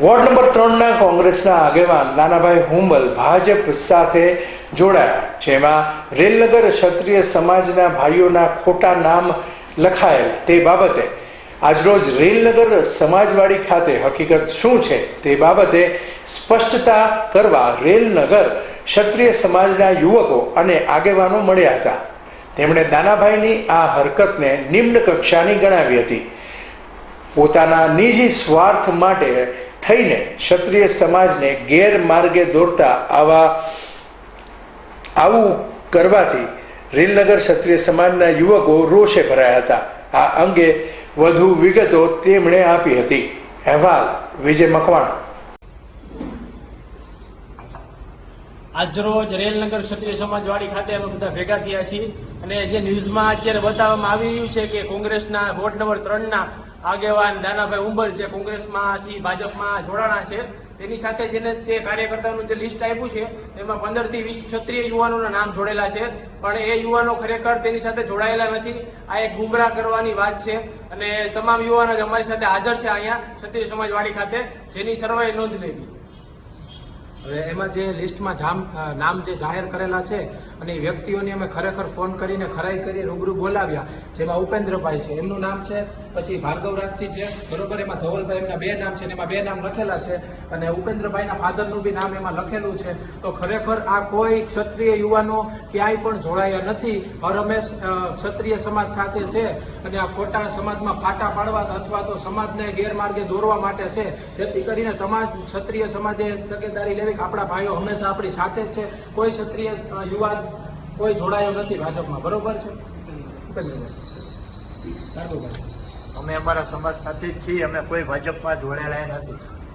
Ward number ત્રણના કોંગ્રેસના આગેવાન નાનાભાઈ હુંબલ ભાજપ સાથે જોડાયા, જેમાં રેલનગર ક્ષત્રિય સમાજના ભાઈઓના ખોટા નામ લખાયેલ તે બાબતે આજરોજ રેલનગર સમાજવાડી ખાતે હકીકત શું છે તે બાબતે સ્પષ્ટતા કરવા રેલનગર ક્ષત્રિય સમાજના યુવકો અને આગેવાનો મળ્યા હતા. તેમણે નાનાભાઈની આ હરકતને નિમ્ન કક્ષાની ગણાવી હતી. પોતાના નિજી સ્વાર્થ માટે થઈને ક્ષત્રિય સમાજને ગેરમાર્ગે દોરતા આવા, આવું કરવાથી રીલનગર ક્ષત્રિય સમાજના યુવકો રોષે ભરાયા હતા. આ અંગે વધુ વિગતો તેમણે આપી હતી. અહેવાલ વિજય મકવાણા. આજરોજ રેલનગર ક્ષત્રિય સમાજવાડી ખાતે અમે બધા ભેગા થયા છીએ અને જે ન્યૂઝમાં અત્યારે બતાવવામાં આવી રહ્યું છે કે કોંગ્રેસના વોર્ડ નંબર ત્રણના આગેવાન નાનાભાઈ ઉંબલ જે કોંગ્રેસમાંથી ભાજપમાં જોડાણા છે, તેની સાથે જેને તે કાર્યકર્તાનું જે લિસ્ટ આપ્યું છે, તેમાં પંદરથી વીસ ક્ષત્રિય યુવાનોના નામ જોડેલા છે. પણ એ યુવાનો ખરેખર તેની સાથે જોડાયેલા નથી. આ એક ગુમરાહ કરવાની વાત છે અને તમામ યુવાનો જ અમારી સાથે હાજર છે અહીંયા ક્ષત્રિય સમાજવાડી ખાતે, જેની સર્વે નોંધ લેવી. હવે એમાં જે લિસ્ટમાં જામ નામ જે જાહેર કરેલા છે અને એ વ્યક્તિઓને અમે ખરેખર ફોન કરીને ખરાઈ કરી રૂબરૂ બોલાવ્યા, જેમાં ઉપેન્દ્રભાઈ છે. એમનું નામ છે પછી ભાર્ગવ રાજસિંહ છે બરોબર એમાં ધવલભાઈ એમના બે નામ છે એમાં બે નામ લખેલા છે અને ઉપેન્દ્રભાઈના ફાધરનું બી નામ એમાં લખેલું છે. તો ખરેખર આ કોઈ ક્ષત્રિય યુવાનો ક્યાંય પણ જોડાયા નથી. હરમેશ ક્ષત્રિય સમાજ સાથે છે અને આ ખોટા સમાજમાં ફાટા પાડવા અથવા તો સમાજને ગેરમાર્ગે દોરવા માટે છે. જેથી કરીને તમામ ક્ષત્રિય સમાજે તકેદારી લેવી કે આપણા ભાઈઓ હંમેશા આપણી સાથે જ છે. કોઈ ક્ષત્રિય યુવાન કોઈ જોડાયો નથી ભાજપમાં. બરોબર છે? ઉપેન્દ્રભાઈ. ભાર્ગવભાઈ. અમે અમારા સમાજ સાથે જ છીએ અમે કોઈ ભાજપમાં જોડાયેલા નથી.